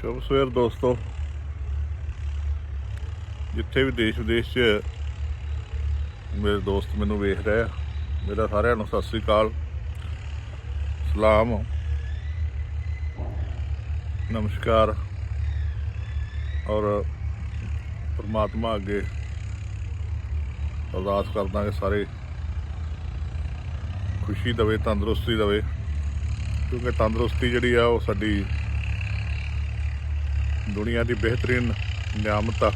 ਸ਼ੁਭ ਸਵੇਰ ਦੋਸਤੋ। ਜਿੱਥੇ ਵੀ ਦੇਸ਼ ਵਿਦੇਸ਼ 'ਚ ਮੇਰੇ ਦੋਸਤ ਮੈਨੂੰ ਵੇਖ ਰਹੇ ਆ, ਮੇਰਾ ਸਾਰਿਆਂ ਨੂੰ ਸਤਿ ਸ੍ਰੀ ਅਕਾਲ। ਸਲਾਮ। ਨਮਸਕਾਰ। ਔਰ ਪਰਮਾਤਮਾ ਅੱਗੇ ਅਰਦਾਸ ਕਰਦਾ ਕਿ ਸਾਰੇ ਖੁਸ਼ੀ ਦਵੇ, ਤੰਦਰੁਸਤੀ ਦਵੇ, ਕਿਉਂਕਿ ਤੰਦਰੁਸਤੀ ਜਿਹੜੀ ਆ ਉਹ ਸਾਡੀ ਦੁਨੀਆ ਦੀ ਬਿਹਤਰੀਨ ਨਿਆਮਤ ਆ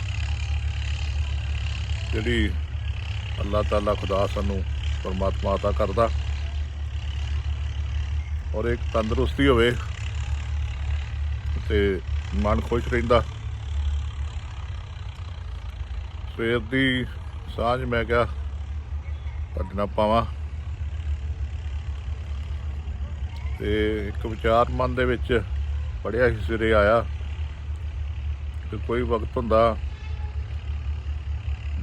ਜਿਹੜੀ ਅੱਲਾਹ ਤਾਲਾ ਖੁਦਾ ਸਾਨੂੰ ਪਰਮਾਤਮਾ عطا ਕਰਦਾ ਔਰ ਇੱਕ ਤੰਦਰੁਸਤੀ ਹੋਵੇ ਤੇ ਮਨ ਖੁਸ਼ ਰਹਿੰਦਾ ਸਵੇਰ ਦੀ ਸਾਂਝ ਮੈਂ ਕਿਹਾ ਤੁਹਾਡੇ ਨਾਲ ਪਾਵਾਂ ਤੇ ਇੱਕ ਵਿਚਾਰ ਮਨ ਦੇ ਵਿੱਚ ਪੜਿਆ ਸੀ ਸਿਰੇ ਆਇਆ ਕਿ ਕੋਈ ਵਕਤ ਹੁੰਦਾ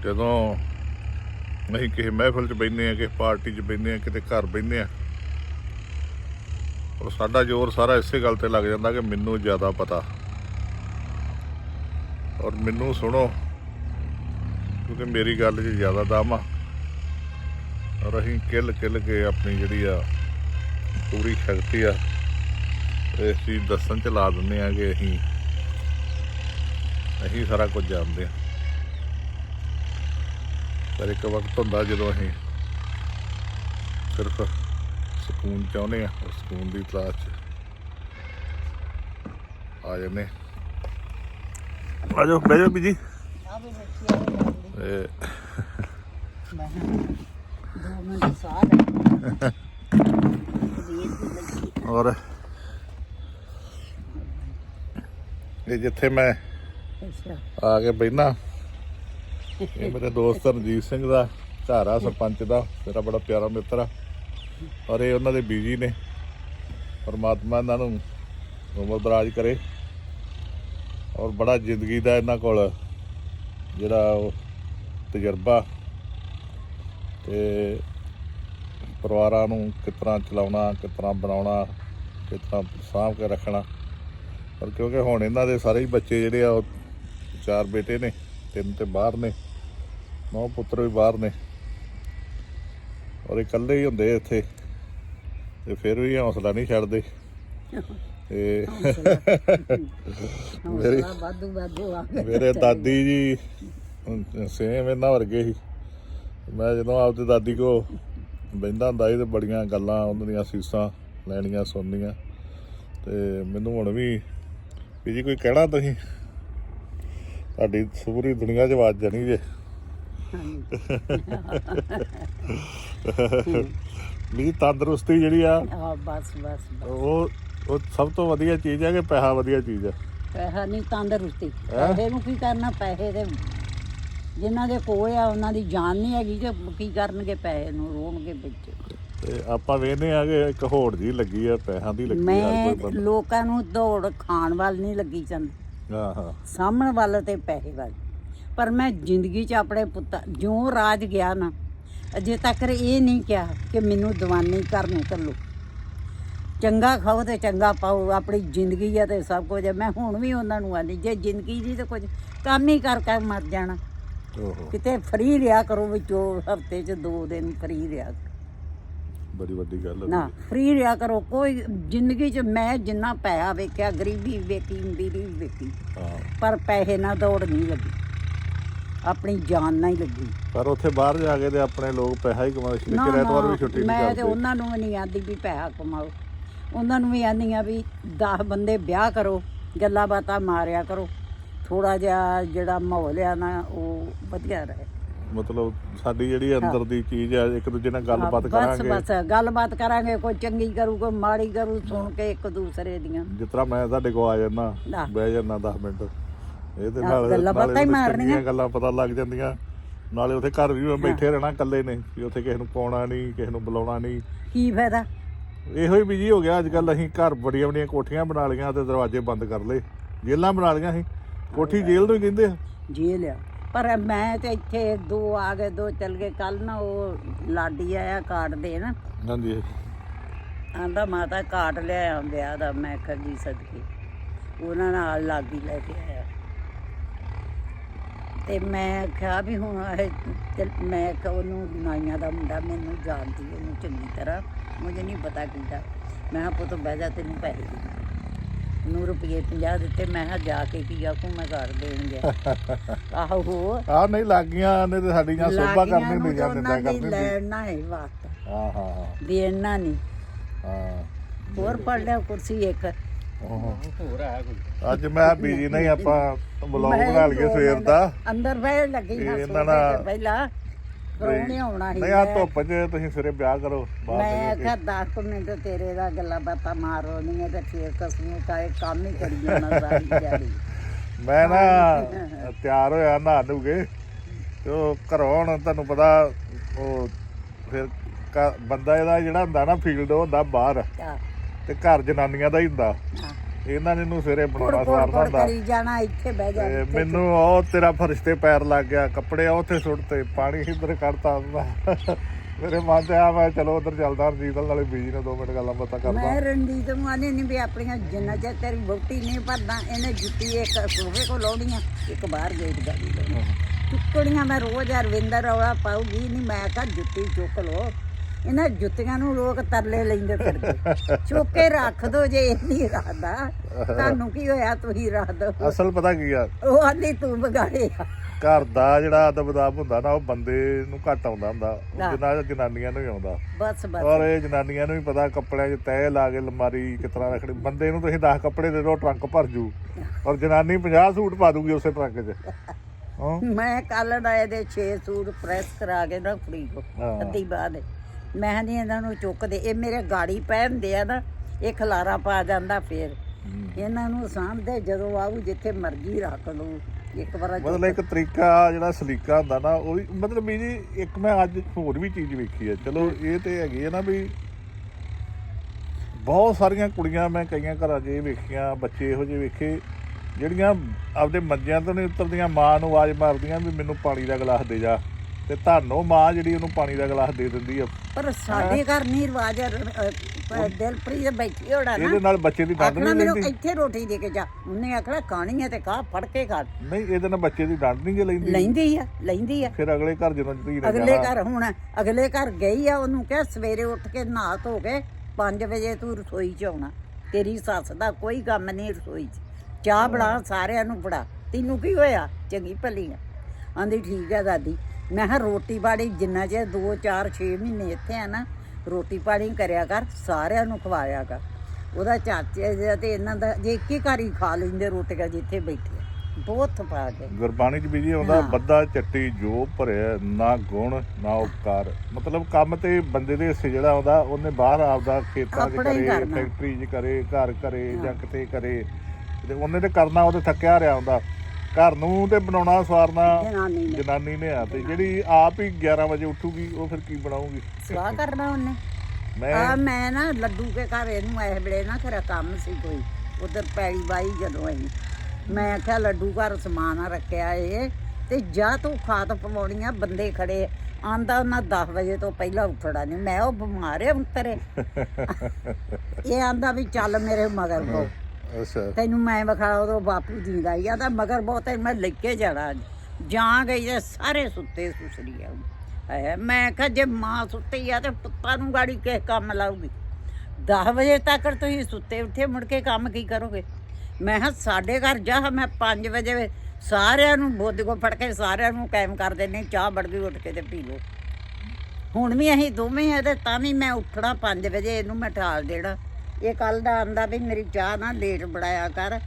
ਜਦੋਂ ਅਸੀਂ ਕਿਸੇ ਮਹਿਫਲ 'ਚ ਬੈਠੇ ਆ ਕਿਸੇ ਪਾਰਟੀ 'ਚ ਬੈਠੇ ਆ ਕਿਤੇ ਘਰ ਬੈਠੇ ਆ ਔਰ ਸਾਡਾ ਜ਼ੋਰ ਸਾਰਾ ਇਸੇ ਗੱਲ ਤੇ ਲੱਗ ਜਾਂਦਾ ਕਿ ਮੈਨੂੰ ਜ਼ਿਆਦਾ ਪਤਾ। ਔਰ ਮੈਨੂੰ ਸੁਣੋ, ਕਿਉਂਕਿ ਮੇਰੀ ਗੱਲ 'ਚ ਜ਼ਿਆਦਾ ਦਮ ਆ। ਔਰ ਅਸੀਂ ਕਿੱਲ ਕਿੱਲ ਕੇ ਆਪਣੀ ਜਿਹੜੀ ਆ ਪੂਰੀ ਸ਼ਕਤੀ ਆ, ਇਸ ਚੀਜ਼ ਦੱਸਣ ਚ ਲਾ ਦਿੰਦੇ ਆ ਕਿ ਅਸੀਂ ਅਸੀਂ ਸਾਰਾ ਕੁਝ ਜਾਣਦੇ ਹਾਂ। ਪਰ ਇੱਕ ਵਕਤ ਹੁੰਦਾ ਜਦੋਂ ਅਸੀਂ ਸਿਰਫ ਸਕੂਨ ਚਾਹੁੰਦੇ ਆ ਔਰ ਸਕੂਨ ਦੀ ਤਲਾਸ਼ 'ਚ ਆ ਜਾਂਦੇ ਆ ਜਾਓ, ਬਹਿ ਜਾਓ ਬੀਜੀ। ਆਵੇ ਔਰ ਇਹ ਜਿੱਥੇ ਮੈਂ ਅੱਛਾ। ਆ ਕੇ ਬੈਠਾ ਇਹ ਮੇਰੇ ਦੋਸਤ ਰਣਜੀਤ ਸਿੰਘ ਦਾ ਘਰ ਆ, ਸਰਪੰਚ ਦਾ। ਮੇਰਾ ਬੜਾ ਪਿਆਰਾ ਮਿੱਤਰ ਆ। ਔਰ ਇਹ ਉਹਨਾਂ ਦੇ ਬੀਜੀ ਨੇ। ਪਰਮਾਤਮਾ ਇਹਨਾਂ ਨੂੰ ਉਮਰ ਦਰਾਜ ਕਰੇ। ਔਰ ਬੜਾ ਜ਼ਿੰਦਗੀ ਦਾ ਇਹਨਾਂ ਕੋਲ ਜਿਹੜਾ ਉਹ ਤਜਰਬਾ। ਤੇ ਪਰਿਵਾਰਾਂ ਨੂੰ ਕਿਸ ਤਰ੍ਹਾਂ ਚਲਾਉਣਾ, ਕਿਸ ਤਰ੍ਹਾਂ ਬਣਾਉਣਾ, ਕਿਸ ਤਰ੍ਹਾਂ ਸਾਂਭ ਕੇ ਰੱਖਣਾ। ਪਰ ਕਿਉਂਕਿ ਹੁਣ ਇਹਨਾਂ ਦੇ ਸਾਰੇ ਹੀ ਬੱਚੇ ਜਿਹੜੇ ਆ, ਉਹ ਚਾਰ ਬੇਟੇ ਨੇ, ਤਿੰਨ ਤੇ ਬਾਹਰ ਨੇ, ਨੌ ਪੁੱਤਰ ਵੀ ਬਾਹਰ ਨੇ। ਔਰ ਇਕੱਲੇ ਹੀ ਹੁੰਦੇ ਇੱਥੇ, ਤੇ ਫਿਰ ਵੀ ਹੌਸਲਾ ਨਹੀਂ ਛੱਡਦੇ। ਤੇ ਮੇਰੀ ਵਾਧੂ ਵਾਧੂ ਆ ਮੇਰੇ ਦਾਦੀ ਜੀ ਸੇਮ ਇਹਨਾਂ ਵਰਗੇ ਸੀ ਮੈਂ ਜਦੋਂ ਆਪਦੇ ਦਾਦੀ ਕੋ ਬੈਂਦਾ ਹੁੰਦਾ ਸੀ ਤੇ ਬੜੀਆਂ ਗੱਲਾਂ, ਉਹਨਾਂ ਦੀਆਂ ਸੀਸਾਂ ਲੈਣੀਆਂ, ਸੁਣਨੀਆਂ। ਤੇ ਮੈਨੂੰ ਹੁਣ ਵੀ ਵੀ ਜੀ ਕੋਈ ਕਹਿਣਾ ਤੁਸੀਂ? ਤੁਹਾਡੀ ਪੂਰੀ ਦੁਨੀਆ 'ਚ ਆਵਾਜ਼ ਜਾਣੀ ਜੇ। ਵੀ ਤੰਦਰੁਸਤੀ ਜਿਹੜੀ ਆ ਆ ਬਸ ਬਸ ਬਸ। ਉਹ ਉਹ ਸਭ ਤੋਂ ਵਧੀਆ ਚੀਜ਼ ਹੈ ਕਿ ਪੈਸਾ ਵਧੀਆ ਚੀਜ਼ ਹੈ ਪੈਸਾ ਨਹੀਂ ਤੰਦਰੁਸਤੀ? ਪੈਸੇ ਨੂੰ ਕੀ ਕਰਨਾ ਪੈਸੇ ਦੇ ਜਿਨ੍ਹਾਂ ਦੇ ਕੋਲ ਆ ਉਹਨਾਂ ਦੀ ਜਾਨ ਨਹੀਂ ਹੈਗੀ ਤੇ ਕੀ ਕਰਨਗੇ ਪੈਸੇ ਨੂੰ ਰੋਣਗੇ ਵਿੱਚ। ਤੇ ਆਪਾਂ ਵੇਖਦੇ ਆ ਕਿ ਇੱਕ ਹੋੜ ਜੀ ਲੱਗੀ ਆ ਪੈਸਿਆਂ ਦੀ ਲੱਗੀ ਆ ਮੈਂ ਕੋਈ ਬੰਦਾ। ਲੋਕਾਂ ਨੂੰ ਦੌੜ ਖਾਣ ਵੱਲ ਨਹੀਂ ਲੱਗੀ ਜਾਂਦੀ ਹਾਂ ਹਾਂ ਸਾਹਮਣ ਵੱਲ ਤੇ ਪੈਸੇ ਵੱਲ। ਪਰ ਮੈਂ ਜ਼ਿੰਦਗੀ 'ਚ ਆਪਣੇ ਪੁੱਤ ਜਿਉਂ ਰਾਜ ਗਿਆ ਨਾ ਅਜੇ ਤੱਕ ਇਹ ਨਹੀਂ ਕਿਹਾ ਕਿ ਮੈਨੂੰ ਦੀਵਾਨੀ ਘਰ ਨੂੰ ਘੱਲੋ। ਚੰਗਾ ਖਾਓ ਤੇ ਚੰਗਾ ਪਾਓ ਆਪਣੀ ਜ਼ਿੰਦਗੀ ਆ ਤੇ ਸਭ ਕੁਝ ਹੈ। ਮੈਂ ਹੁਣ ਵੀ ਉਹਨਾਂ ਨੂੰ ਆਨੀ ਜੇ ਜ਼ਿੰਦਗੀ ਦੀ ਤੇ ਕੁਝ ਕੰਮ ਹੀ ਕਰ ਕਰ ਮਰ ਜਾਣਾ। ਓਹੋ। ਕਿਤੇ ਫਰੀ ਰਿਆ ਕਰੋ ਵਿੱਚੋਂ ਹਫ਼ਤੇ 'ਚ ਦੋ ਦਿਨ ਫਰੀ ਰਿਆ ਕਰੋ। ਬੜੀ ਵੱਡੀ ਗੱਲ ਹੈ ਨਾ ਫਰੀ ਰਿਆ ਕਰੋ ਕੋਈ ਜ਼ਿੰਦਗੀ 'ਚ ਮੈਂ ਜਿੰਨਾ ਪੈਸਾ ਵੇਖਿਆ ਗਰੀਬੀ ਵੇਖੀ ਅਮੀਰੀ ਵੇਖੀ ਹਾਂ। ਪਰ ਪੈਸੇ ਨਾਲ ਦੌੜ ਨਹੀਂ ਲੱਗੀ। ਆਪਣੀ ਜਾਨ ਨਾਲ ਹੀ ਲੱਗੀ। ਪਰ ਉੱਥੇ ਬਾਹਰ ਜਾ ਕੇ ਤੇ ਆਪਣੇ ਲੋਕ ਪੈਸਾ ਹੀ ਕਮਾਉਂਦੇ ਸੀ ਕਿ ਐਤਵਾਰ ਵੀ ਛੁੱਟੀ ਨਹੀਂ ਮੈਂ ਤੇ ਕਰਦੇ। ਉਹਨਾਂ ਨੂੰ ਵੀ ਨਹੀਂ ਆਂਦੀ ਵੀ ਪੈਸਾ ਕਮਾਓ। ਉਹਨਾਂ ਨੂੰ ਵੀ ਆਂਦੀ ਆ ਵੀ 10 ਬੰਦੇ ਵਿਆਹ ਕਰੋ ਗੱਲਾਂ ਬਾਤਾਂ ਮਾਰਿਆ ਕਰੋ। ਥੋੜਾ ਜਿਹਾ ਜਿਹੜਾ ਮਾਹੌਲ ਆ ਨਾ ਉਹ ਵਧੀਆ ਰਹੇ। ਮਤਲਬ ਸਾਡੀ ਜਿਹੜੀ ਅੰਦਰ ਦੀ ਚੀਜ਼ ਆ ਇੱਕ ਦੂਜੇ ਨਾਲ ਗੱਲਬਾਤ ਬਸ ਕਰਾਂਗੇ। ਬਸ ਗੱਲਬਾਤ ਕਰਾਂਗੇ ਕੋਈ ਚੰਗੀ ਕਰੂ ਕੋਈ ਮਾੜੀ ਕਰੂ ਸੁਣ ਕੇ ਇੱਕ ਦੂਸਰੇ ਦੀਆਂ। ਜਿਸ ਤਰ੍ਹਾਂ ਮੈਂ ਤੁਹਾਡੇ ਕੋਲ ਆ ਜਾਣਾ। ਬਹਿ ਜਾਣਾ 10 ਮਿੰਟ। ਇਹਦੇ ਹਾਂ, ਨਾਲ ਗੱਲਾਂ ਬਾਤਾਂ ਹੀ ਨਾਲੇ ਮਾਰਨੀਆਂ। ਚੰਗੀਆਂ ਗੱਲਾਂ ਪਤਾ ਲੱਗ ਜਾਂਦੀਆਂ। ਨਾਲੇ ਉੱਥੇ ਘਰ ਵੀ ਬੈਠੇ ਰਹਿਣਾ ਇਕੱਲੇ ਨੇ ਵੀ ਉੱਥੇ ਕਿਸੇ ਨੂੰ ਪਾਉਣਾ ਨਹੀਂ ਕਿਸੇ ਨੂੰ ਬੁਲਾਉਣਾ ਨਹੀਂ। ਕੀ ਫਾਇਦਾ? ਇਹੋ ਹੀ ਬਿਜ਼ੀ ਹੋ ਗਿਆ ਅੱਜ ਕੱਲ ਅਸੀਂ ਘਰ ਬੜੀਆਂ ਬੜੀਆਂ ਕੋਠੀਆਂ ਬਣਾ ਲਈਆਂ ਤੇ ਦਰਵਾਜ਼ੇ ਬੰਦ ਕਰ ਲਏ। ਜੇਲਾਂ ਬਣਾ ਲਈਆਂ ਸੀ ਕੋਠੀ ਜੇਲ੍ਹ ਨੂੰ ਹੀ ਕਹਿੰਦੇ ਆ। ਜੇਲ੍ਹ ਆ। ਪਰ ਮੈਂ ਤੇ ਇੱਥੇ ਦੋ ਆ ਗਏ ਦੋ ਚਲ ਗਏ। ਕੱਲ ਨਾ ਉਹ ਲਾਡੀ ਆਇਆ ਕਾਰਡ ਦੇਣ। ਹਾਂਜੀ। ਆਂਦਾ ਮਾਤਾ ਕਾਰਡ ਲਿਆਇਆ ਵਿਆਹ ਦਾ। ਮੈਂ ਕਿਹਾ ਜੀ ਸਦਕੇ। ਉਹਨਾਂ ਨਾਲ ਲਾਗੀ ਲੈ ਕੇ ਆਇਆ। ਤੇ ਮੈਂ ਕਿਹਾ ਵੀ ਹੁਣ ਇਹ ਮੈਂ ਕਿਹਾ ਉਹਨੂੰ ਨਾਈਆਂ ਦਾ ਮੁੰਡਾ ਮੈਨੂੰ ਜਾਣਦੀ ਉਹਨੂੰ ਚੰਗੀ ਤਰ੍ਹਾਂ। ਮੈਨੂੰ ਨਹੀਂ ਪਤਾ ਕਿਦਾ। ਮੈਂ ਕਿਹਾ ਪੁੱਤ ਬਹਿ ਜਾ ਤੈਨੂੰ ਪੈਸੇ ਦੇ ਨੂੰ ਰੁਪਏ 50 ਦਿੱਤੇ ਮੈਂ ਕਿਹਾ ਜਾ ਕੇ ਕੀ ਆਖੂ ਮੈਂ ਘਰ ਦੇਣ ਗਿਆ। ਆਹੋ। ਆ ਨਹੀਂ ਲੱਗੀਆਂ ਨੇ ਤੇ ਸਾਡੀਆਂ ਸੋਭਾ ਕਰਨੀ ਨਹੀਂ ਤਾਂ ਜਾਂਦੇ ਦੀ ਕਰਨੀ ਲੈਣਾ ਹੈ ਵਾਸਤਾ ਹਾਂ ਹਾਂ ਦੇਣਾ ਨਹੀਂ। ਹਾਂ। ਹੋਰ ਪੜ ਲਿਆ ਕੁਰਸੀ ਇੱਕ। ਓਹੋ। ਹੋਰ ਆ ਕੋਈ? ਅੱਜ ਮੈਂ ਬੀਜੀ ਨਹੀਂ ਆਪਾਂ ਬਲੌਗ ਬਣਾ ਲਈਏ ਸਵੇਰ ਦਾ। ਅੰਦਰ ਬਹਿ ਲੱਗੀ ਨਾ ਇਹਨਾਂ ਤੇ ਪਹਿਲਾਂ ਪ੍ਰਾਹੁਣੇ ਆਉਣਾ ਸੀ ਨਹੀਂ ਆ ਮੈਂ- ਧੁੱਪ 'ਚ ਤੁਸੀਂ ਸਵੇਰੇ ਵਿਆਹ ਕਰੋ ਬਾਹਰ ਮੈਂ ਨਿਕਲ ਆਖਿਆ 10 ਮਿੰਟ ਤੇਰੇ ਦਾ ਗੱਲਾਂ ਬਾਤਾਂ ਮਾਰੋ ਨਹੀਂ ਤੇ ਫੇਰ ਕਸਮੋਂ ਕਾਏ ਕੰਮ ਹੀ ਕਰੀ ਜਾਣਾ ਸਾਰੀ ਦਿਹਾੜੀ। ਕੇ। ਮੈਂ ਨਾ ਤਿਆਰ ਹੋਇਆ ਨਹਾ ਨੂਗੇ ਤੇ ਉਹ ਘਰੋਂ ਹੁਣ ਤੁਹਾਨੂੰ ਪਤਾ ਉਹ ਫਿਰ ਕ- ਬੰਦਾ ਇਹਦਾ ਜਿਹੜਾ ਹੁੰਦਾ ਨਾ ਫੀਲਡ ਉਹ ਹੁੰਦਾ ਬਾਹਰ। ਤੇ ਘਰ ਜਨਾਨੀਆਂ ਦਾ ਹੀ ਹੁੰਦਾ। ਇਹਨਾਂ ਨੇ ਨੂੰ ਕੁੜ ਬਣਾਉਣਾ ਕਰੀ ਜਾਣਾ ਇੱਥੇ ਬਹਿ ਜਾ ਤੇ। ਮੈਨੂੰ ਉਹ ਤੇਰਾ ਫਰਸ਼ ਤੇ ਪੈਰ ਲੱਗ ਗਿਆ ਕੱਪੜੇ ਉੱਥੇ ਸੁੱਟਤੇ ਪਾਣੀ ਇੱਧਰ ਕੱਢਤਾ ਮੇਰੇ ਮਨ ਤੇ ਆ ਮੈਂ ਚਲੋ ਉਧਰ ਚੱਲਦਾ ਰਣਜੀਤ ਨਾਲ ਬੀਜੀ ਨੇ 2 ਮਿੰਟ ਗੱਲਾਂ ਬਾਤਾਂ ਕਰਦਾ। ਮੈਂ ਰਣਜੀਤ ਨੂੰ ਆਨੇ ਨਹੀਂ ਵੀ ਆਪਣੀਆਂ ਜਿੰਨਾ ਚਿਰ ਤੇਰੀ ਵੋਟੀ ਨਹੀਂ ਭਰਦਾ ਇਹਨੇ ਜੁੱਤੀ ਇੱਕ ਸੋਫੇ ਕੋ ਲਾਉਣੀਆਂ ਇੱਕ ਬਾਹਰ ਗੇਟ ਗਾੜੀ ਲਾਉਣੀ। ਚੁੱਕਣੀਆਂ ਮੈਂ ਰੋਜ਼ ਅਰਵਿੰਦਰ ਰੌਲਾ ਪਾਉਗੀ ਨਹੀਂ ਮੈਂ ਕਹਾ ਜੁੱਤੀ ਚੁੱਕ ਲੋ ਇਹਨਾਂ ਜੁੱਤੀਆਂ ਨੂੰ ਲੋਕ ਤਰਲੇ ਲੈਂਦੇ ਫਿਰਦੇ। ਚੁੱਕ ਕੇ ਰੱਖ ਦੋ ਜੇ ਇਹ ਨਹੀਂ ਰੱਖਦਾ। ਤੁਹਾਨੂੰ ਕੀ ਹੋਇਆ? ਤੁਸੀਂ ਰੱਖ ਦੋ। ਅਸਲ ਪਤਾ ਕੀ ਆ? ਉਹ ਆਂਦੀ ਤੂੰ ਵਿਗਾੜੇ ਆ। ਘਰ ਦਾ ਜਿਹੜਾ ਅਦਬ-ਦਬ ਹੁੰਦਾ ਨਾ ਉਹ ਬੰਦੇ ਨੂੰ ਘੱਟ ਆਉਂਦਾ ਹੁੰਦਾ। ਜਿੰਨਾ ਜਨਾਨੀਆਂ ਨੂੰ ਹੀ ਆਉਂਦਾ। ਬਸ ਬਸ। ਔਰ ਇਹ ਜਨਾਨੀਆਂ ਨੂੰ ਵੀ ਪਤਾ ਕੱਪੜਿਆਂ 'ਚ ਤੈਅ ਲਾ ਕੇ ਲਮਾਰੀ ਕਿਸ ਤਰ੍ਹਾਂ ਰੱਖਣੀ। ਬੰਦੇ ਨੂੰ ਤੁਸੀਂ 10 ਕੱਪੜੇ ਦੇ ਦਿਓ ਟਰੰਕ ਭਰ ਜੂ। ਔਰ ਜਨਾਨੀ 50 ਸੂਟ ਪਾ ਦੂਗੀ ਉਸੇ ਟਰੰਕ 'ਚ। ਹਾਂ। ਮੈਂ ਕੱਲ ਦਾ ਇਹਦੇ 6 ਸੂਟ ਪ੍ਰੈਸ ਕਰਾ ਕੇ ਨਾ ਫਰੀ ਕੋ। ਅੱਧੀ ਬਾਅਦ। ਮੈਂ ਨਹੀਂ ਇਹਨਾਂ ਨੂੰ ਚੁੱਕਦੇ ਇਹ ਮੇਰੇ ਗਾੜੀ ਪਹਿਨਦੇ ਆ ਨਾ ਇਹ ਖਲਾਰਾ ਪਾ ਜਾਂਦਾ ਫੇਰ। ਇਹਨਾਂ ਨੂੰ ਸਾਂਭਦੇ ਜਦੋਂ ਆਊ ਜਿੱਥੇ ਮਰਜ਼ੀ ਰੱਖ ਲਓ ਇੱਕ ਵਾਰ ਮਤਲਬ ਇੱਕ ਤਰੀਕਾ ਜਿਹੜਾ ਸਲੀਕਾ ਹੁੰਦਾ ਨਾ ਉਹ ਵੀ ਮਤਲਬ ਵੀ ਜੀ ਇੱਕ ਮੈਂ ਅੱਜ ਹੋਰ ਵੀ ਚੀਜ਼ ਵੇਖੀ ਹੈ ਚਲੋ ਇਹ ਤੇ ਹੈਗੀ ਹੈ ਨਾ ਵੀ ਬਹੁਤ ਸਾਰੀਆਂ ਕੁੜੀਆਂ ਮੈਂ ਕਈਆਂ ਘਰਾਂ 'ਚ ਇਹ ਵੇਖੀਆਂ ਬੱਚੇ ਇਹੋ ਜਿਹੇ ਵੇਖੇ ਜਿਹੜੀਆਂ ਆਪਦੇ ਮੰਜਿਆਂ ਤੋਂ ਨਹੀਂ ਉਤਰਦੀਆਂ ਮਾਂ ਨੂੰ ਆਵਾਜ਼ ਮਾਰਦੀਆਂ ਵੀ ਮੈਨੂੰ ਪਾਣੀ ਦਾ ਗਲਾਸ ਦੇ ਜਾ। ਤੇ ਤੁਹਾਨੂੰ ਮਾਂ ਜਿਹੜੀ ਉਹਨੂੰ ਪਾਣੀ ਦਾ ਗਲਾਸ ਦੇ ਦਿੰਦੀ ਆ। ਪਰ ਸਾਡੇ ਘਰ ਨਹੀਂ ਰਿਵਾਜ ਦਿਲਪ੍ਰੀਤ ਬੈਠੀ ਹੋੜਾ ਨਾ ਇਹਦੇ ਨਾਲ ਬੱਚੇ ਦੀ ਡੰਡ ਨਹੀਂ ਮੈਨੂੰ ਲੈਂਦੀ। ਇੱਥੇ ਰੋਟੀ ਦੇ ਕੇ ਜਾ। ਉਹਨੇ ਆਖਣਾ ਖਾਣੀ ਹੈ ਤੇ ਖਾ ਫੜ ਕੇ ਖਾ। ਨਹੀਂ ਇਹਦੇ ਨਾਲ ਬੱਚੇ ਦੀ ਡੰਡ ਨਹੀਂ ਲੈਂਦੀ। ਲੈਂਦੀ ਆ ਲੈਂਦੀ ਆ। ਫਿਰ ਅਗਲੇ ਘਰ ਜਦੋਂ ਨੇ ਅਗਲੇ ਘਰ ਹੁਣ ਅਗਲੇ ਘਰ ਗਈ ਆ ਉਹਨੂੰ ਕਿਹਾ ਸਵੇਰੇ ਉੱਠ ਕੇ ਨਹਾ ਧੋ ਕੇ 5 ਵਜੇ ਤੂੰ ਰਸੋਈ 'ਚ ਆਉਣਾ। ਤੇਰੀ ਸੱਸ ਦਾ ਕੋਈ ਕੰਮ ਨਹੀਂ ਰਸੋਈ 'ਚ। ਚਾਹ ਬਣਾ ਸਾਰਿਆਂ ਨੂੰ ਫੜਾ। ਤੈਨੂੰ ਕੀ ਹੋਇਆ? ਚੰਗੀ ਭਲੀ ਆ। ਆਂਦੀ ਠੀਕ ਆ ਦਾਦੀ। ਮੈਂ ਕਿਹਾ ਰੋਟੀ ਪਾਣੀ ਜਿੰਨਾ ਚਿਰ 2 4 6 ਮਹੀਨੇ ਇੱਥੇ ਆ ਨਾ ਰੋਟੀ ਪਾਣੀ ਕਰਿਆ ਕਰ ਸਾਰਿਆਂ ਨੂੰ ਖਵਾਇਆ ਕਰ। ਉਹਦਾ ਚਾਚੇ ਦਾ ਤੇ ਇਹਨਾਂ ਦਾ ਜੇ ਇੱਕ ਹੀ ਘਰ ਹੀ ਖਾ ਲੈਂਦੇ ਰੋਟੀਆਂ ਜਿੱਥੇ ਬੈਠੇ। ਬਹੁਤ ਥਪਾ ਕੇ। ਗੁਰਬਾਣੀ ਚ ਵੀ ਜੀ ਆਉਂਦਾ ਬੱਦਾ ਚੱਟੀ ਜੋ ਭਰਿਆ ਨਾ ਗੁਣ ਨਾ ਉਪਕਾਰ। ਮਤਲਬ ਕੰਮ ਤੇ ਬੰਦੇ ਦੇ ਹਿੱਸੇ ਜਿਹੜਾ ਆਉਂਦਾ ਉਹਨੇ ਬਾਹਰ ਆਪਦਾ ਖੇਤਾਂ 'ਚ ਆਪਣਾ ਹੀ ਕਰੇ ਕਰਨਾ। ਫੈਕਟਰੀ 'ਚ ਕਰੇ ਘਰ ਕਰੇ ਜਾਂ ਕਿਤੇ ਕਰੇ। ਤੇ ਉਹਨੇ ਤੇ ਕਰਨਾ ਉਹਦੇ ਥੱਕਿਆ ਰਿਹਾ ਹੁੰਦਾ। ਘਰ ਨੂੰ ਤੇ ਬਣਾਉਣਾ ਸਵਾਰਨਾ ਜਨਾਨੀ ਨੇ। ਜਨਾਨੀ ਨੇ ਆ ਤੇ ਜਿਹੜੀ ਆਪ ਹੀ 11 ਵਜੇ ਉੱਠੂਗੀ ਉਹ ਫਿਰ ਕੀ ਬਣਾਊਗੀ? ਸਵਾਹ ਕਰਨਾ ਉਹਨੇ। ਮੈਂ ਆ ਮੈਂ ਨਾ ਲੱਡੂ ਕੇ ਘਰ ਇਹਨੂੰ ਇਹ ਵੇਲੇ ਨਾ ਖਰਾ ਕੰਮ ਸੀ ਕੋਈ। ਉਧਰ ਪੈੜੀ ਬਾਈ ਜਦੋਂ ਆਈ। ਮੈਂ ਆਖਿਆ ਲੱਡੂ ਘਰ ਸਮਾਨ ਰੱਖਿਆ ਏ ਤੇ ਜਾ ਤੂੰ ਖਾਤ ਪਵਾਉਣੀ ਆ ਬੰਦੇ ਖੜੇ ਆਂਦਾ ਉਹਨਾਂ 10 ਵਜੇ ਤੋਂ ਪਹਿਲਾਂ ਉੱਠਣਾ ਨਹੀਂ ਮੈਂ ਉਹ ਬਿਮਾਰ ਆ ਉਤਰੇ ਇਹ ਆਂਦਾ ਵੀ ਚੱਲ ਮੇਰੇ ਮਗਰ ਕੋ ਅੱਛਾ। ਤੈਨੂੰ ਮੈਂ ਵਿਖਾ ਉਦੋਂ ਬਾਪੂ ਜੀਂਦਾ ਹੀ ਆ ਤਾਂ ਮਗਰ ਬਹੁਤੇ ਮੈਂ ਲੈ ਕੇ ਜਾਣਾ ਜਾਂ ਗਈ ਤੇ ਸਾਰੇ ਸੁੱਤੇ ਸੁਸਰੀ ਆ। ਹੈ, ਮੈਂ ਕਿਹਾ ਜੇ ਮਾਂ ਸੁੱਤੀ ਆ ਤੇ ਪੁੱਤਾਂ ਨੂੰ ਗਾੜੀ ਕਿਸ ਕੰਮ ਲਾਊਗੀ? 10 ਵਜੇ ਤੱਕ ਤੁਸੀਂ ਸੁੱਤੇ ਉੱਠੇ, ਮੁੜ ਕੇ ਕੰਮ ਕੀ ਕਰੋਗੇ? ਮੈਂ ਕਿਹਾ ਸਾਡੇ ਘਰ ਜਾ, ਮੈਂ 5 ਵਜੇ ਸਾਰਿਆਂ ਨੂੰ ਬੋਧ ਕੋ ਫੜ ਕੇ ਸਾਰਿਆਂ ਨੂੰ ਕਾਇਮ ਕਰ ਦਿੰਦੇ, ਚਾਹ ਬੜ ਗਈ ਉੱਠ ਕੇ ਤੇ ਪੀ ਲਓ। ਹੁਣ ਵੀ ਅਸੀਂ ਦੋਵੇਂ ਆ ਤੇ ਤਾਂ ਵੀ ਮੈਂ ਉੱਠਣਾ 5 ਵਜੇ, ਇਹਨੂੰ ਮੈਂ ਠਾਲ ਦੇਣਾ। ਇਹ ਕੱਲ ਦਾ ਆਂਦਾ ਵੀ ਮੇਰੀ ਚਾਹ ਨਾ ਲੇਟ ਬਣਾਇਆ ਕਰ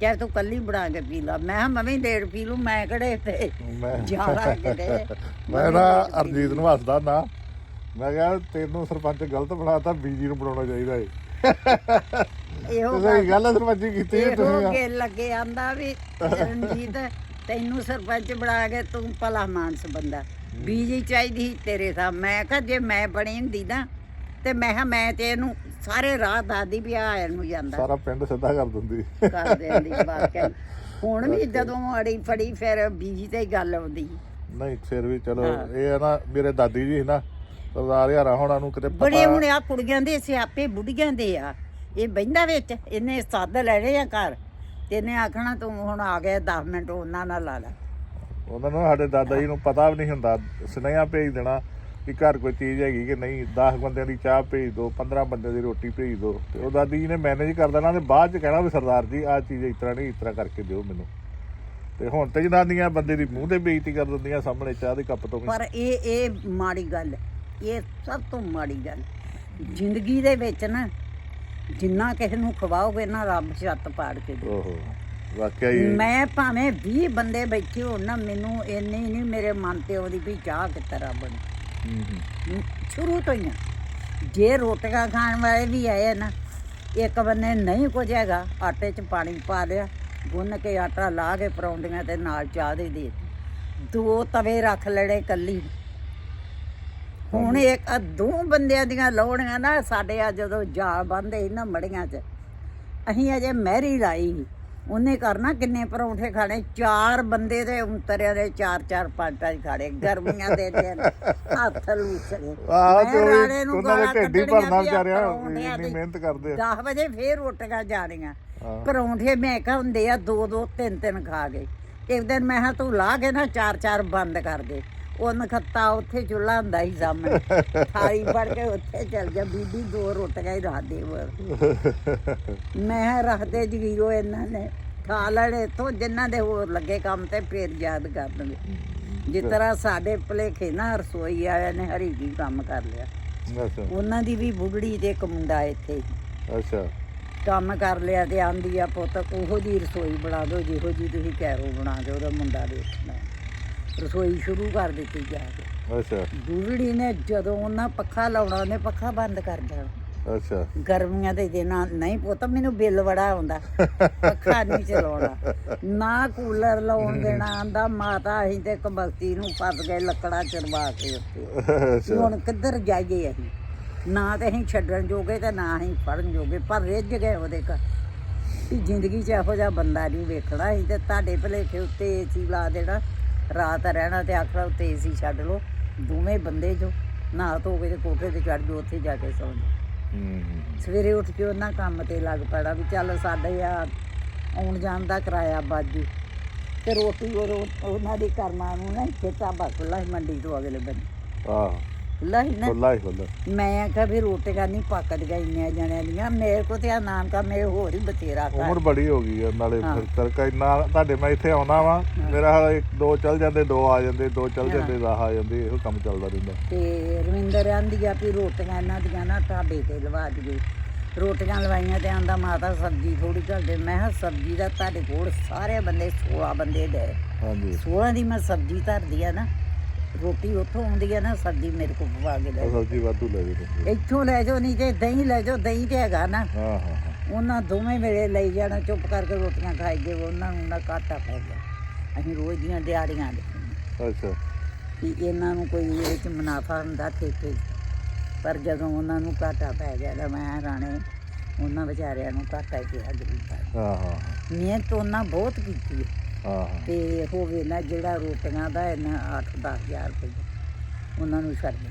ਚਾਹੇ ਤੂੰ ਕੱਲੀ ਬਣਾ ਕੇ ਪੀ ਲਾ। ਮੈਂ ਕਿਹਾ ਮੈਂ ਵੀ ਲੇਟ ਪੀ ਲੂ ਮੈਂ ਕਿਹੜੇ ਤੇ ਮੈਂ ਜਾਣਾ ਕਿਤੇ। ਮੈਂ ਨਾ ਅਰਜੀਤ ਨੂੰ ਹੱਸਦਾ ਨਾ ਮੈਂ ਕਿਹਾ ਤੈਨੂੰ ਸਰਪੰਚ ਗਲਤ ਬਣਾਤਾ ਬੀਜੀ ਨੂੰ ਬਣਾਉਣਾ ਚਾਹੀਦਾ ਏ। ਇਹੋ ਤੇ ਸਹੀ ਗੱਲ। ਹੈ ਸਰਪੰਚੀ ਕੀਤੀ ਹੈ ਇਹੋ ਤੁਸੀਂ ਕੇ ਲੱਗੇ ਆਂਦਾ ਵੀ ਰਣਜੀਤ ਤੈਨੂੰ ਸਰਪੰਚ ਬਣਾ ਕੇ ਤੂੰ ਭਲਾ ਮਾਨਸ ਬੰਦਾ। ਬੀਜੀ ਚਾਹੀਦੀ ਸੀ ਤੇਰੇ ਸਾਹ ਮੈਂ ਕਿਹਾ ਜੇ ਮੈਂ ਬਣੀ ਹੁੰਦੀ ਨਾ ਤੇ ਮੈਂ ਕਿਹਾ ਮੈਂ ਤੇ ਇਹਨੂੰ ਸਾਰੇ ਰਾਹ ਦਾਦੀ ਵੀ ਆ ਇਹਨੂੰ ਜਾਂਦਾ। ਸਾਰਾ ਪਿੰਡ ਸਿੱਧਾ ਕਰ ਦਿੰਦੀ। ਕਰ ਦੇਂਦੀ ਵਾਕਿਆ। ਹੁਣ ਵੀ ਜਦੋਂ ਅੜੀ ਫੜੀ ਫਿਰ ਬੀਜੀ ਤੇ ਹੀ ਗੱਲ ਆਉਂਦੀ। ਨਹੀਂ ਫਿਰ ਵੀ ਚਲੋ ਇਹ ਹੈ ਨਾ ਮੇਰੇ ਦਾਦੀ ਜੀ ਸੀ ਨਾ ਸਰਦਾਰ ਯਾਰਾ ਹੋਣਾ ਨੂੰ ਕਿਤੇ ਬੜੇ ਪਤਾ ਹੁਣ ਆ ਕੁੜੀਆਂ ਦੇ ਸਿਆਪੇ ਬੁੜੀਆਂ ਦੇ ਆ। ਇਹ ਬਹਿੰਦਾ ਵਿੱਚ ਇਹਨੇ ਸੱਦ ਲੈਣੇ ਆ ਘਰ। ਤੇ ਇਹਨੇ ਆਖਣਾ ਤੂੰ ਹੁਣ ਆ ਗਿਆ 10 ਮਿੰਟ ਉਹਨਾਂ ਨਾਲ ਲਾ ਲੈ। ਉਹਨਾਂ ਨੂੰ ਸਾਡੇ ਦਾਦਾ ਜੀ ਨੂੰ ਪਤਾ ਵੀ ਨਹੀਂ ਹੁੰਦਾ ਸੁਨੇਹਾ ਭੇਜ ਦੇਣਾ। ਕਿ ਘਰ ਕੋਈ ਚੀਜ਼ ਹੈਗੀ ਕਿ ਨਹੀਂ 10 ਬੰਦਿਆਂ ਦੀ ਚਾਹ ਭੇਜ ਦਿਓ 15 ਬੰਦਿਆਂ ਦੀ ਰੋਟੀ ਭੇਜ ਦਿਓ ਤੇ ਉਹ ਦਾਦੀ ਜੀ ਨੇ ਮੈਨੇਜ ਕਰ ਦੇਣਾ ਤੇ ਬਾਅਦ ਚ ਕਹਿਣਾ ਵੀ ਸਰਦਾਰ ਜੀ ਆਹ ਚੀਜ਼ ਇਸ ਤਰ੍ਹਾਂ ਨਹੀਂ ਇਸ ਤਰ੍ਹਾਂ ਕਰਕੇ ਦਿਓ ਮੈਨੂੰ। ਤੇ ਹੁਣ ਤੇ ਜਨਾਨੀਆਂ ਬੰਦੇ ਦੀ ਮੂੰਹ ਤੇ ਬੇਇੱਜ਼ਤੀ ਕਰ ਦਿੰਦੀਆਂ ਸਾਹਮਣੇ ਚਾਹ ਦੇ ਕੱਪ ਤੋਂ ਵੀ। ਪਰ ਇਹ ਇਹ ਮਾੜੀ ਗੱਲ ਹੈ। ਇਹ ਸਭ ਤੋਂ ਮਾੜੀ ਗੱਲ। ਜ਼ਿੰਦਗੀ ਦੇ ਵਿੱਚ ਨਾ ਜਿੰਨਾ ਕਿਸੇ ਨੂੰ ਖਵਾਓਗੇ ਨਾ ਰੱਬ ਛੱਤ ਪਾੜ ਕੇ ਦੇ ਓਹੋ ਵਾਕਿਆ ਹੀ। ਮੈਂ ਭਾਵੇਂ 20 ਬੰਦੇ ਬੈਠੇ ਹੋਣ ਨਾ ਮੈਨੂੰ ਇੰਨੀ ਨਹੀਂ ਮੇਰੇ ਮਨ ਤੇ ਉਹਦੀ ਵੀ ਚਾਹ ਬਣੀ ਹੂੰ, ਹੂੰ। ਸ਼ੁਰੂ ਤੋਂ ਹੀ ਆ। ਜੇ ਰੋਟੀਆਂ ਖਾਣ ਵਾਲੇ ਵੀ ਆਏ ਨਾ, ਇੱਕ ਬੰਨੇ ਨਹੀਂ ਕੁਝ ਹੈਗਾ, ਆਟੇ 'ਚ ਪਾਣੀ ਪਾ ਲਿਆ ਗੁੰਨ ਕੇ ਆਟਾ ਲਾ ਕੇ ਪਰੌਂਠੀਆਂ ਤੇ ਨਾਲ ਚਾਹ ਦੇ ਦੇ ਦੋ ਤਵੇ ਰੱਖ ਲੈਣੇ ਕੱਲੀ ਹੁਣ ਇੱਕ ਦੋ ਬੰਦਿਆਂ ਦੀਆਂ ਲੋੜੀਆਂ ਨਾ, ਸਾਡੇ ਆ ਜਦੋਂ ਜਾ ਬੰਦੇ ਇਹਨਾਂ ਮੜੀਆਂ 'ਚ, ਅਸੀਂ ਅਜੇ ਮਹਿਰੀ ਲਾਈ ਸੀ। ਉਹਨੇ ਕਰਨਾ ਕਿੰਨੇ ਪਰੌਂਠੇ ਖਾਣੇ? ਚਾਰ ਬੰਦੇ ਦੇ ਉਂਤਰਿਆਂ ਦੇ ਚਾਰ ਚਾਰ ਪੰਜ ਪੰਜ ਖਾਣੇ। ਗਰਮੀਆਂ ਦੇ ਦਿਨ ਹੱਥ ਲੂਸਣੇ ਆਹ ਤੇ ਉਹਨਾਂ ਦੇ ਢਿੱਡ ਹੀ ਭਰਨਾ ਵਿਚਾਰਿਆ ਇੰਨੀ। ਮਿਹਨਤ ਕਰਦੇ ਆ। 10 ਵਜੇ ਫੇਰ ਰੋਟੀਆਂ ਜਾਣੀਆਂ ਹਾਂ। ਪਰੌਂਠੇ ਮੈਂ ਕਿਹਾ ਹੁੰਦੇ ਆ ਦੋ ਦੋ ਤਿੰਨ ਤਿੰਨ ਖਾ ਗਏ ਇੱਕ ਦਿਨ ਮੈਂ ਕਿਹਾ ਤੂੰ ਲਾ ਕੇ ਨਾ ਚਾਰ ਚਾਰ ਬੰਦ ਕਰ ਦੇ। ਉਹ ਨਖੱਤਾ ਉੱਥੇ ਚੁੱਲ੍ਹਾ ਹੁੰਦਾ ਸੀ ਸਾਹਮਣੇ। ਥਾਲੀ ਫੜ ਕੇ ਉੱਥੇ ਚੱਲ ਗਿਆ। ਬੀਬੀ ਦੋ ਰੋਟੀਆਂ ਹੀ ਰੱਖ ਦੇ ਵਰ ਮੈਂ ਰੱਖਦੇ ਜਗੀਰੋ ਇਹਨਾਂ ਨੇ। ਖਾ ਲੈਣੇ ਤੋਂ ਜਿਨ੍ਹਾਂ ਦੇ ਹੋਰ ਲੱਗੇ ਕੰਮ ਤੇ ਫੇਰ ਯਾਦ ਕਰਨਗੇ ਜਿਸ ਤਰ੍ਹਾਂ ਸਾਡੇ ਭਲੇਖੇ ਨਾ ਰਸੋਈ ਵਾਲਿਆਂ ਨੇ ਹਰੀ ਜੀ ਕੰਮ ਕਰ ਲਿਆ। ਉਹਨਾਂ ਦੀ ਵੀ ਬੁਗੜੀ ਤੇ ਇੱਕ ਮੁੰਡਾ ਇੱਥੇ। ਅੱਛਾ। ਕੰਮ ਕਰ ਲਿਆ ਤੇ ਆਂਦੀ ਆ ਪੁੱਤ ਉਹੋ ਜੀ ਰਸੋਈ ਬਣਾ ਦਿਓ ਜਿਹੋ ਜੀ ਤੁਸੀਂ ਕਹਿ ਬਣਾ ਦਿਓ ਉਹਦਾ ਮੁੰਡਾ ਦੇਖਣਾ ਰਸੋਈ ਸ਼ੁਰੂ ਕਰ ਦਿੱਤੀ ਜਾ ਕੇ। ਅੱਛਾ। ਬੁਗੜੀ ਨੇ ਜਦੋਂ ਉਹਨਾਂ ਪੱਖਾ ਲਾਉਣਾ ਉਹਨੇ ਪੱਖਾ ਬੰਦ ਕਰ ਦੇਣਾ। ਅੱਛਾ। ਗਰਮੀਆਂ ਦੇ ਦਿਨਾਂ ਨਹੀਂ ਪੁੱਤ ਮੈਨੂੰ ਬਿੱਲ ਬੜਾ ਆਉਂਦਾ। ਪੱਖਾ ਨਹੀਂ ਚਲਾਉਣਾ ਨਾ ਕੂਲਰ ਲਾਉਣ ਦੇਣਾ ਆਂਦਾ ਮਾਤਾ ਅਸੀਂ ਤੇ ਕਬਸਤੀ ਨੂੰ ਫਸ ਗਏ ਲੱਕੜਾਂ ਚੜਵਾ ਕੇ ਉੱਤੇ ਵੀ ਅੱਛਾ। ਹੁਣ ਕਿੱਧਰ ਜਾਈਏ ਅਸੀਂ? ਨਾ ਤੇ ਅਸੀਂ ਛੱਡਣ ਜੋਗੇ ਤੇ ਨਾ ਅਸੀਂ ਫੜਨ ਜੋਗੇ ਪਰ ਰਿੱਝ ਗਏ ਉਹਦੇ ਘਰ। ਵੀ ਜ਼ਿੰਦਗੀ 'ਚ ਇਹੋ ਜਿਹਾ ਬੰਦਾ ਨਹੀਂ ਵੇਖਣਾ ਅਸੀਂ ਤੇ ਤੁਹਾਡੇ ਭਲੇਖੇ ਉੱਤੇ ਏਸੀ ਲਾ ਦੇਣਾ। ਰਾਤ ਰਹਿਣਾ ਤੇ ਆਖਣਾ ਉੱਤੇ ਏਸੀ ਛੱਡ ਲਓ ਦੋਵੇਂ ਬੰਦੇ ਜੋ ਨਹਾ ਧੋ ਕੇ ਤੇ ਕੋਠੇ ਤੇ ਚੜ ਜਾਓ ਉੱਥੇ ਜਾ ਕੇ ਸੌਂ ਜਾਓ। ਸਵੇਰੇ ਉੱਠ ਕੇ ਉਹਨਾਂ ਕੰਮ ਤੇ ਲੱਗ ਪੜਾ ਵੀ ਚੱਲ ਸਾਡੇ ਆ ਆਉਣ ਜਾਣ ਦਾ ਕਿਰਾਇਆ ਬਾਜੂ ਤੇ ਰੋਟੀ ਉਹ ਉਹਨਾਂ ਦੀ ਕਰਮਾਂ ਨੂੰ ਨਾ ਇੱਥੇ ਢਾਬਾ ਖੁੱਲ੍ਹਾ ਸੀ ਮੰਡੀ ਤੋਂ ਅਗਲੇ ਬੰਨੇ। ਆਹ। ਖੁੱਲ੍ਹਾ ਸੀ ਨਾ। ਖੁੱਲਾ ਹੀ ਖੁੱਲਾ ਮੈਂ ਆਖਿਆ ਵੀ ਰੋਟੀਆਂ ਨਹੀਂ ਪੱਕਦੀਆਂ ਇੰਨੀਆਂ ਜਣਿਆਂ ਦੀਆਂ। ਮੇਰੇ ਕੋ ਤੇ ਆ ਨਾਮ ਕਾ ਮੇਰੇ ਹੋਰ ਹੀ ਬਤੇਰਾ ਉਮਰ ਘਰ ਬੜੀ ਹੋ ਗਈ ਆ ਨਾਲੇ ਹਾਂ। ਫਿਰ ਕਰਕੇ ਇੰਨਾ ਤੁਹਾਡੇ ਮੈਂ ਇੱਥੇ ਆਉਣਾ ਵਾ। ਮੇਰਾ ਹਾਲ ਇੱਕ ਦੋ ਚੱਲ ਜਾਂਦੇ ਦੋ ਆ ਜਾਂਦੇ ਦੋ ਚੱਲ ਜਾਂਦੇ 10 ਆ ਜਾਂਦੇ ਇਹੋ ਕੰਮ ਚੱਲਦਾ ਰਹਿੰਦਾ। ਤੇ ਰਵਿੰਦਰ ਆਂਦੀ ਆ ਵੀ ਰੋਟੀਆਂ ਇਹਨਾਂ ਦੀਆਂ ਨਾ ਢਾਬੇ ਤੇ ਲਵਾ ਦਈਏ। ਰੋਟੀਆਂ ਲਵਾਈਆਂ ਤੇ ਆਂਦਾ ਮਾਤਾ ਸਬਜ਼ੀ ਥੋੜੀ ਘੱਲ ਦੇ। ਮੈਂ ਕਿਹਾ ਸਬਜ਼ੀ ਦਾ ਤੁਹਾਡੇ ਕੋਲ ਸਾਰੇ ਬੰਦੇ 16 ਬੰਦੇ ਦੇ ਹਾਂਜੀ। 16 ਦੀ ਮੈਂ ਸਬਜ਼ੀ ਧਰਦੀ ਆ ਨਾ। ਰੋਟੀ ਉੱਥੋਂ ਆਉਂਦੀ ਆ ਨਾ ਸਬਜ਼ੀ ਮੇਰੇ ਕੋਲ ਪਵਾ ਕੇ ਲੈ ਸਬਜ਼ੀ ਵਾਧੂ ਲੈ ਦੇ ਇੱਥੋਂ ਲੈ ਜਾਓ ਨਹੀਂ ਤੇ ਦਹੀਂ ਲੈ ਜਾਓ ਦਹੀਂ ਤੇ ਹੈਗਾ ਨਾ। ਹਾਂ ਹਾਂ ਹਾਂ। ਉਹਨਾਂ ਦੋਵੇਂ ਵੇਲੇ ਲਈ ਜਾਣਾ ਚੁੱਪ ਕਰਕੇ ਰੋਟੀਆਂ ਖਾਈ ਗਏ ਉਹਨਾਂ ਨੂੰ ਨਾ ਘਾਟਾ ਪੈ ਗਿਆ। ਅਸੀਂ ਰੋਜ਼ ਦੀਆਂ ਦਿਹਾੜੀਆਂ ਲਿਖੀਆਂ ਅੱਛਾ। ਵੀ ਇਹਨਾਂ ਨੂੰ ਕੋਈ ਇਹਦੇ ਵਿੱਚ ਮੁਨਾਫਾ ਹੁੰਦਾ ਠੇਕੇ 'ਚ। ਪਰ ਜਦੋਂ ਉਹਨਾਂ ਨੂੰ ਘਾਟਾ ਪੈ ਗਿਆ ਤਾਂ ਮੈਂ ਰਾਣੇ ਉਹਨਾਂ ਵਿਚਾਰਿਆਂ ਨੂੰ ਘਾਟਾ ਹੀ ਕਿਹਾ ਗਰੀਬਾਂ ਨੂੰ। ਹਾਂ ਹਾਂ। ਮਿਹਨਤ ਉਹਨਾਂ ਬਹੁਤ ਕੀਤੀ ਹੈ। ਹਾਂ। ਹਾਂ ਤੇ ਹੋਵੇ ਨਾ ਜਿਹੜਾ ਰੋਟੀਆਂ ਦਾ ਇਹਨਾਂ 8-10000 ਰੁਪਏ ਉਹਨਾਂ ਨੂੰ ਛੱਡ ਦੇ।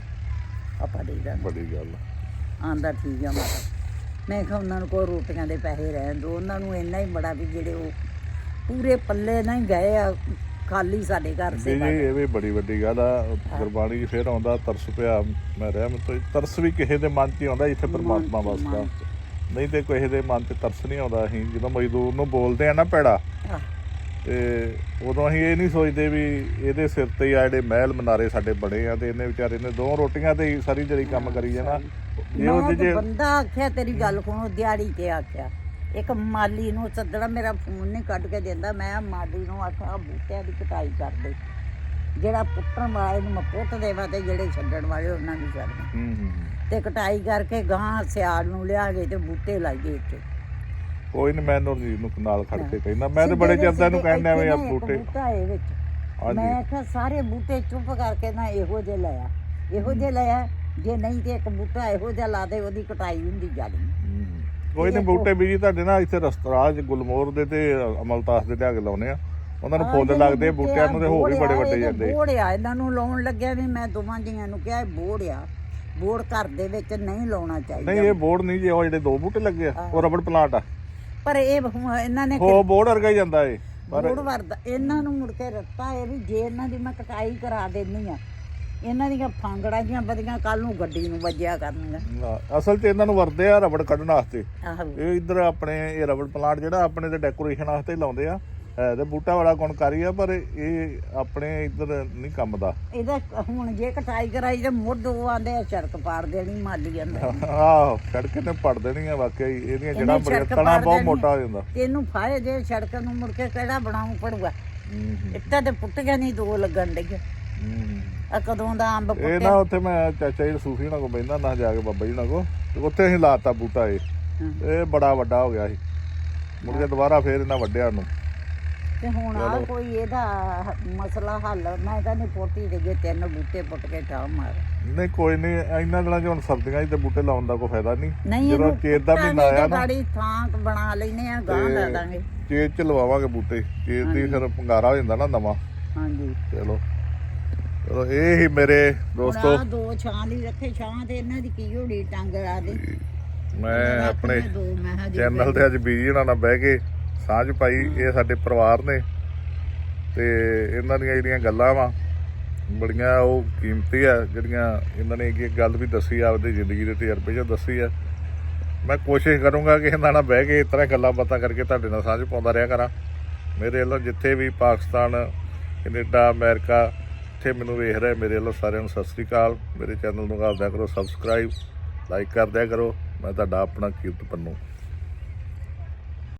ਆਪਾਂ ਦੇ ਦਾਂਗੇ। ਬੜੀ ਗੱਲ। ਆਂਦਾ ਠੀਕ ਆ ਮਾਤਾ। ਮੈਂ ਕਿਹਾ ਉਹਨਾਂ ਨੂੰ ਕੋਈ ਰੋਟੀਆਂ ਦੇ ਪੈਸੇ ਰਹਿਣ ਦੋ ਉਹਨਾਂ ਨੂੰ ਇੰਨਾ ਹੀ ਬੜਾ ਵੀ ਜਿਹੜੇ ਉਹ ਪੂਰੇ ਪੱਲੇ ਨਹੀਂ ਗਏ ਆ ਖਾਲੀ ਸਾਡੇ ਘਰ ਜੀ ਸੇ ਜੀ ਇਹ ਵੀ ਬੜੀ ਵੱਡੀ ਗੱਲ ਆ। ਗੁਰਬਾਣੀ 'ਚ ਫਿਰ ਆਉਂਦਾ ਤਰਸ ਪਿਆ ਮੈਂ ਰਹਿਮ ਤੋਂ ਤਰਸ ਵੀ ਕਿਸੇ ਦੇ ਮਨ 'ਚ ਹੀ ਆਉਂਦਾ ਜਿੱਥੇ ਪਰਮਾਤਮਾ ਵਸਦਾ ਨਹੀਂ ਤੇ ਕਿਸੇ ਦੇ ਮਨ 'ਚ ਤਰਸ ਨਹੀਂ ਆਉਂਦਾ। ਅਸੀਂ ਜਦੋਂ ਮਜ਼ਦੂਰ ਨੂੰ ਬੋਲਦੇ ਆ ਨਾ ਪੈੜਾ ਤੇ ਉਦੋਂ ਅਸੀਂ ਇਹ ਨਹੀਂ ਸੋਚਦੇ ਵੀ ਇਹਦੇ ਸਿਰ ਤੇ ਆ ਜਿਹੜੇ ਮਹਿਲ ਮਨਾਰੇ ਸਾਡੇ ਬਣੇ ਆ ਤੇ ਇਹਨੇ ਵਿਚਾਰੇ ਨੇ ਦੋ ਰੋਟੀਆਂ ਤੇ ਹੀ ਸਾਰੀ ਜਿਹੜੀ ਕੰਮ ਕਰੀ ਜਾਣਾ। ਜੇ ਉਹ ਮੈਂ ਜੇ ਬੰਦਾ ਆਖਿਆ ਤੇਰੀ ਗੱਲ ਸੁਣੋ ਦਿਹਾੜੀ ਤੇ ਆਖਿਆ। ਇੱਕ ਮਾਲੀ ਨੂੰ ਸੱਦਣਾ ਮੇਰਾ ਫੋਨ ਨਹੀਂ ਕੱਢ ਕੇ ਦਿੰਦਾ। ਮੈਂ ਮਾਲੀ ਨੂੰ ਆਖਿਆ ਬੂਟਿਆਂ ਦੀ ਕਟਾਈ ਕਰ ਦੇ। ਜਿਹੜਾ ਪੁੱਟਣ ਵਾਲੇ ਨੂੰ ਮੈਂ ਪੁੱਟ ਦੇਵਾਂ ਤੇ ਜਿਹੜੇ ਛੱਡਣ ਵਾਲੇ ਉਹਨਾਂ ਨੂੰ ਛੱਡ। ਦੇ ਹੂੰ ਹੂੰ। ਤੇ ਕਟਾਈ ਕਰਕੇ ਗਾਂ ਸਿਆਲ ਨੂੰ ਲਿਆ ਕੇ ਤੇ ਬੂਟੇ ਲਾਈਏ ਇੱਥੇ। ਕੋਈ ਨਹੀਂ ਮੈਂ ਨੂਰਜੀਤ ਨੂੰ ਨਾਲ ਖੜ ਕੇ ਕਹਿੰਦਾ। ਮੈਂ ਤੇ ਬੜੇ ਚਿਰ ਦਾ ਇਹਨੂੰ ਕਹਿਣ ਡਿਆ ਵੀ ਆ ਬੂਟੇ। ਵਿੱਚ। ਮੈਂ ਕਿਹਾ ਸਾਰੇ ਬੂਟੇ ਚੁੱਪ ਕਰਕੇ ਨਾ ਇਹੋ ਜਿਹੇ ਲਿਆ ਇਹੋ ਜਿਹੇ ਲਿਆ ਜੇ ਨਹੀਂ ਤੇ ਇੱਕ ਬੂਟਾ ਇਹੋ ਜਿਹਾ ਲਾ ਦੇ ਉਹਦੀ ਕਟਾਈ ਹੁੰਦੀ ਜਾਣੀ। ਕੋਈ ਨਹੀਂ ਬੂਟੇ ਬੀਜੀ ਤੁਹਾਡੇ ਨਾਲ ਇੱਥੇ ਰਸਤਰਾਜ ਗੁਲਮੋਹਰ ਦੇ ਤੇ ਅਮਲਤਾਸ ਦੇ ਲਿਆਗ ਲਾਉਨੇ ਆ। ਉਹਨਾਂ ਨੂੰ ਫੁੱਲ ਲੱਗਦੇ ਬੂਟਿਆਂ ਨੂੰ ਤੇ ਹੋ ਵੀ ਬੜੇ ਵੱਡੇ ਜਾਂਦੇ ਬੋੜਿਆ ਇਹਨਾਂ ਨੂੰ ਲਾਉਣ ਲੱਗਿਆ ਵੀ ਮੈਂ ਦੋਵਾਂ ਜੀਆਂ ਨੂੰ ਕਿਹਾ ਬੋੜਿਆ ਬੋੜ ਘਰ ਦੇ ਵਿੱਚ ਨਹੀਂ ਲਾਉਣਾ ਚਾਹੀਦਾ। ਨਹੀਂ ਇਹ ਬੋਰਡ ਨਹੀਂ ਜੇ ਉਹ ਜਿਹੜੇ ਦੋ ਬੂਟੇ ਲੱਗੇ ਆ ਉਹ ਰਬੜ ਪਲਾਂਟ ਆ। ਪਰ ਇਹ ਇਹਨਾਂ ਨੇ ਹੋ ਬੋੜ ਵਰਗਾ ਹੀ ਜਾਂਦਾ ਏ ਪਰ ਮੋੜ ਵਰਦਾ ਇਹਨਾਂ ਨੂੰ ਮੁੜ ਕੇ ਰੱਤਾ ਇਹ ਵੀ ਜੇ ਇਹਨਾਂ ਦੀ ਮੈਂ ਕਟਾਈ ਕਰਾ ਦੇਣੀ ਆ ਇਹਨਾਂ ਦੀਆਂ ਫਾਂਗੜਾਂ ਜੀਆਂ ਵਧੀਆਂ ਕੱਲ ਨੂੰ ਗੱਡੀ ਨੂੰ ਵੱਜਿਆ ਕਰਨਗੀਆਂ ਨਾ, ਅਸਲ 'ਚ ਇਹਨਾਂ ਨੂੰ ਵਰਦੇ ਆ ਰਬੜ ਕੱਢਣ ਵਾਸਤੇ। ਆਹੋ। ਇਹ ਇੱਧਰ ਆਪਣੇ ਇਹ ਰਬੜ ਪਲਾਂਟ ਜਿਹੜਾ ਆਪਣੇ ਤੇ ਡੈਕੋਰੇਸ਼ਨ ਵਾਸਤੇ ਲਾਉਂਦੇ ਆ ਹੈ ਤੇ ਬੂਟਾ ਬੜਾ ਗੁਣਕਾਰੀ ਆ ਪਰ ਇਹ ਆਪਣੇ ਇੱਧਰ ਨਹੀਂ ਕੰਮ ਦਾ ਇਹਦਾ ਹੁਣ ਜੇ ਕਟਾਈ ਕਰਾਈ ਤੇ ਮੁੱਢ ਉਹ ਆਂਦੇ ਆ ਸੜਕ ਪਾੜ ਦੇਣੀ ਮਾਲੀ ਜਾਂਦਾ ਆਹ ਸੜਕ ਨੇ ਪੜ ਦੇਣੀ ਆ ਵਾਕਿਆ ਹੀ ਇਹਦੀਆਂ ਜਿਹੜਾ ਤਣਾ ਬਹੁਤ ਮੋਟਾ ਹੋ ਜਾਂਦਾ। ਤੈਨੂੰ ਫਾਇਦੇ ਦੇ ਸੜਕ ਨੂੰ ਮੁੜ ਕੇ ਕਿਹੜਾ ਬਣਾਉਂ ਪੜੂਗਾ? ਇੱਟਾਂ ਤੇ ਪੁੱਟ ਗਿਆ ਨਹੀਂ ਦੋ ਲੱਗਣ ਡਈਆਂ। ਆ। ਕਦੋਂ ਦਾ ਅੰਬ ਇਹ ਪੁੱਟਿਆ? ਨਾ ਉੱਥੇ ਮੈਂ ਚਾਚਾ ਜੀ ਸੂਫੀ ਨਾਲ ਕੋ ਬੈਂਦਾ ਨਾ ਜਾ ਕੇ ਬਾਬਾ ਜੀ ਨਾਲ ਕੋ ਤੇ ਉੱਥੇ ਅਸੀਂ ਲਾਤਾ ਬੂਟਾ ਇਹ। ਇਹ ਬੜਾ ਵੱਡਾ ਹੋ ਗਿਆ ਸੀ। ਮੁੜ ਕੇ ਦੁਬਾਰਾ ਫੇਰ ਇਹਨਾਂ ਵੱਡਿਆ ਨੂੰ ਤੇ ਹੁਣ ਆ ਕੋਈ ਇਹਦਾ ਮਸਲਾ ਹੱਲ ਮੈਂ ਕਹਿੰਦੀ ਪੋਤੀ ਦੇ ਗਏ ਤਿੰਨ ਬੂਟੇ ਪੁੱਟ ਕੇ ਠਾ ਮਾਰ। ਨਹੀਂ ਕੋਈ ਨਹੀਂ ਇਹਨਾਂ ਦਿਨਾਂ 'ਚ ਹੁਣ ਸਰਦੀਆਂ 'ਚ ਤੇ ਬੂਟੇ ਲਾਉਣ ਦਾ ਕੋਈ ਫਾਇਦਾ ਨਹੀਂ। ਨਹੀਂ ਜਦੋਂ ਇਹਨੂੰ ਚੇਤ ਦਾ ਪੁੱਟਾਂਗੇ ਮਹੀਨਾ ਆਇਆ ਤੇ ਨਾ। ਗਾੜੀ ਥਾਂ ਬਣਾ ਲੈਨੇ ਆ ਗਾਂ ਲੈ ਦਾਂਗੇ। ਚੇਤ 'ਚ ਲਵਾਵਾਂਗੇ ਬੂਟੇ ਚੇਤ ਦੀ ਫਿਰ ਪੰਗਾਰਾ ਹੋ ਜਾਂਦਾ ਨਾ ਨਵਾਂ। ਹਾਂਜੀ। ਚਲੋ। ਚਲੋ ਇਹ ਹੀ ਮੇਰੇ ਦੋਸਤੋ। ਹੁਣ ਆਹ ਦੋ ਛਾਂ ਲਈ ਰੱਖੇ ਛਾਂ ਤੇ ਇਹਨਾਂ ਦੀ ਕੀ ਹੋੜੀ ਟੰਗ ਆ ਦੇ। ਮੈਂ ਆਪਣੇ ਦੋ ਮੈਂ ਹਜੇ ਚੈਨਲ ਤੇ ਅੱਜ ਬੀਜੀ ਨਾਲ ਬਹਿ ਕੇ। ਸਾਂਝ ਪਾਈ, ਇਹ ਸਾਡੇ ਪਰਿਵਾਰ ਨੇ। ਤੇ ਇਹਨਾਂ ਦੀਆਂ ਜਿਹੜੀਆਂ ਗੱਲਾਂ ਵਾ, ਬੜੀਆਂ ਉਹ ਕੀਮਤੀ ਆ, ਜਿਹੜੀਆਂ ਇਹਨਾਂ ਨੇ ਇੱਕ ਗੱਲ ਵੀ ਦੱਸੀ ਆਪਦੀ ਜ਼ਿੰਦਗੀ ਦੇ ਤਜਰਬੇ 'ਚ ਦੱਸੀ ਆ। ਮੈਂ ਕੋਸ਼ਿਸ਼ ਕਰੂੰਗਾ ਕਿ ਇਹਨਾਂ ਨਾਲ ਬਹਿ ਕੇ ਇਸ ਤਰ੍ਹਾਂ ਗੱਲਾਂ ਬਾਤਾਂ ਕਰਕੇ ਤੁਹਾਡੇ ਨਾਲ ਸਾਂਝ ਪਾਉਂਦਾ ਰਿਹਾ ਕਰਾਂ। ਮੇਰੇ ਵੱਲੋਂ ਜਿੱਥੇ ਵੀ ਪਾਕਿਸਤਾਨ, ਕੈਨੇਡਾ, ਅਮਰੀਕਾ ਇੱਥੇ ਮੈਨੂੰ ਵੇਖ ਰਹੇ, ਮੇਰੇ ਵੱਲੋਂ ਸਾਰਿਆਂ ਨੂੰ ਸਤਿ ਸ੍ਰੀ ਅਕਾਲ। ਮੇਰੇ ਚੈਨਲ ਨੂੰ ਕਰਦਿਆ ਕਰੋ ਸਬਸਕ੍ਰਾਈਬ ਲਾਈਕ ਕਰਦਿਆ ਕਰੋ। ਮੈਂ ਤੁਹਾਡਾ ਆਪਣਾ ਕੀਰਤ ਪੰਨੂ